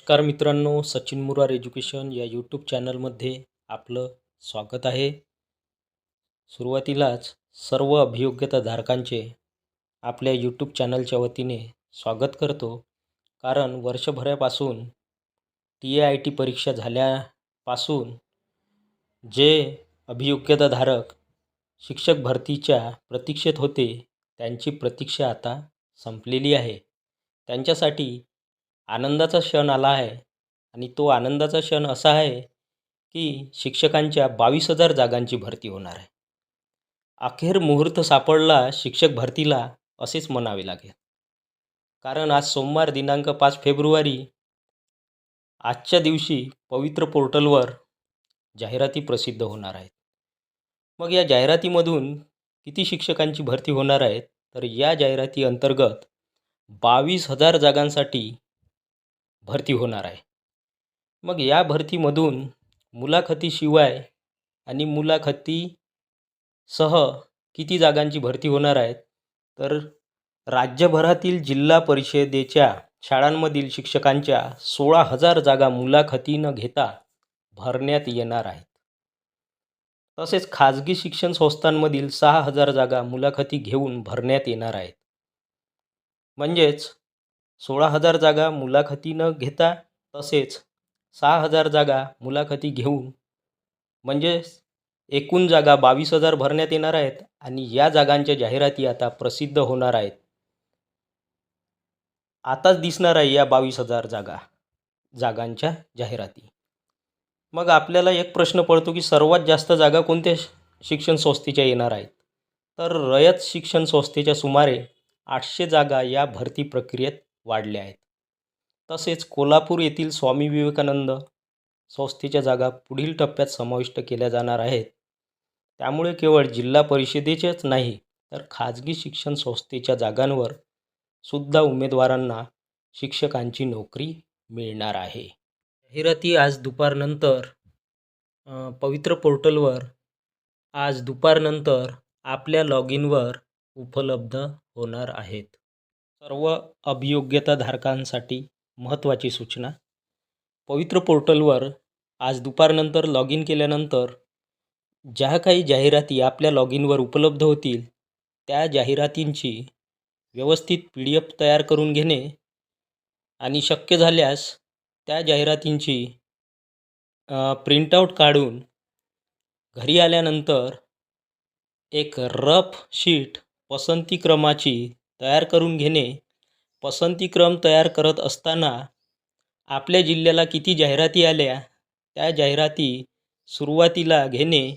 नमस्कार मित्रांनो सचिन मुरार एज्युकेशन या यूट्यूब चॅनलमध्ये आपलं स्वागत आहे. सुरुवातीलाच सर्व अभियोग्यताधारकांचे आपल्या यूट्यूब चॅनलच्या वतीने स्वागत करतो. कारण वर्षभरापासून टी ए आय टी परीक्षा झाल्यापासून जे अभियोग्यताधारक शिक्षक भरतीच्या प्रतीक्षेत होते त्यांची प्रतीक्षा आता संपलेली आहे. त्यांच्यासाठी आनंदाचा क्षण आला आहे. आणि तो आनंदाचा क्षण असा आहे की शिक्षकांच्या बावीस हजार जागांची भरती होणार आहे. अखेर मुहूर्त सापडला शिक्षक भरतीला असेच म्हणावे लागेल. कारण आज सोमवार दिनांक पाच फेब्रुवारी आजच्या दिवशी पवित्र पोर्टलवर जाहिराती प्रसिद्ध होणार आहेत. मग या जाहिरातीमधून किती शिक्षकांची भरती होणार आहेत? तर या जाहिराती अंतर्गत बावीस हजार जागांसाठी भरती होणार आहे. मग या भरतीमधून मुलाखतीशिवाय आणि मुलाखतीसह किती जागांची भरती होणार आहेत? तर राज्यभरातील जिल्हा परिषदेच्या शाळांमधील शिक्षकांच्या सोळा हजार जागा मुलाखती घेता भरण्यात येणार आहेत. तसेच खाजगी शिक्षण संस्थांमधील सहा हजार जागा मुलाखती घेऊन भरण्यात येणार आहेत. म्हणजेच सोळा हजार जागा मुलाखती न घेता तसेच सहा हजार जागा मुलाखती घेऊन म्हणजेच एकूण जागा बावीस हजार भरण्यात येणार आहेत आणि या जागांच्या जाहिराती आता प्रसिद्ध होणार आहेत. आताच दिसणार आहे या बावीस हजार जागा जागांच्या जाहिराती. मग आपल्याला एक प्रश्न पडतो की सर्वात जास्त जागा कोणत्या शिक्षण संस्थेच्या येणार आहेत? तर रयत शिक्षण संस्थेच्या सुमारे आठशे जागा या भरती प्रक्रियेत वाढल्या आहेत. तसेच कोल्हापूर येथील स्वामी विवेकानंद संस्थेच्या जागा पुढील टप्प्यात समाविष्ट केल्या जाणार आहेत. त्यामुळे केवळ जिल्हा परिषदेचेच नाही तर खाजगी शिक्षण संस्थेच्या जागांवर सुद्धा उमेदवारांना शिक्षकांची नोकरी मिळणार आहे. जाहिराती आज दुपारनंतर पवित्र पोर्टलवर आज दुपारनंतर आपल्या लॉग इनवर उपलब्ध होणार आहेत. सर्व अभियोग्यताधारकांसाठी महत्त्वाची सूचना. पवित्र पोर्टलवर आज दुपारनंतर लॉग इन केल्यानंतर ज्या काही जाहिराती आपल्या लॉग इनवर उपलब्ध होतील त्या जाहिरातींची व्यवस्थित पी डी एफ तयार करून घेणे आणि शक्य झाल्यास त्या जाहिरातींची प्रिंटआउट काढून घरी आल्यानंतर एक रफ शीट पसंतीक्रमाची तयार करून घेणे पसंतीक्रम तयार करत असताना आपल्या जिल्ह्याला किती जाहिराती आल्या त्या जाहिराती सुरुवातीला घेणे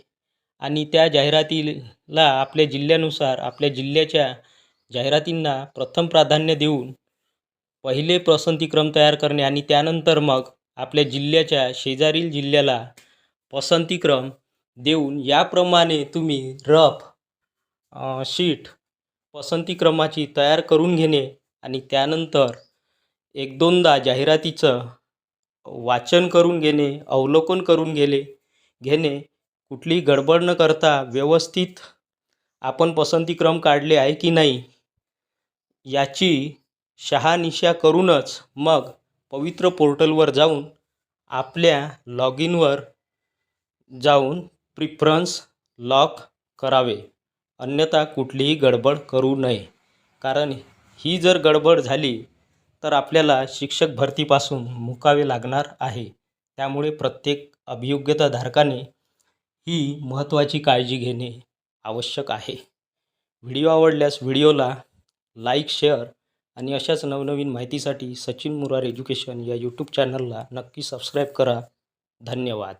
आणि त्या जाहिरातीला आपल्या जिल्ह्यानुसार आपल्या जिल्ह्याच्या जाहिरातींना प्रथम प्राधान्य देऊन पहिले पसंतीक्रम तयार करणे आणि त्यानंतर मग आपल्या जिल्ह्याच्या शेजारील जिल्ह्याला पसंतीक्रम देऊन याप्रमाणे तुम्ही रफ शीट पसंतीक्रमाची तयार करून घेणे आणि त्यानंतर एक दोनदा जाहिरातीचं वाचन करून घेणे अवलोकन करून घेणे घेणे. कुठलीही गडबड न करता व्यवस्थित आपण पसंतीक्रम काढले आहे की नाही याची शहानिशा करूनच मग पवित्र पोर्टलवर जाऊन आपल्या लॉग इनवर जाऊन प्रिफरन्स लॉक करावे. अन्यथा कुठलीही गडबड करू नये. कारण ही जर गडबड झाली तर आपल्याला शिक्षक भरतीपासून मुकावे लागणार आहे. त्यामुळे प्रत्येक अभियोग्यताधारकाने ही महत्त्वाची काळजी घेणे आवश्यक आहे. व्हिडिओ आवडल्यास व्हिडिओला लाईक शेअर आणि अशाच नवनवीन माहितीसाठी सचिन मुरार एज्युकेशन या यूट्यूब चॅनलला नक्की सबस्क्राईब करा. धन्यवाद.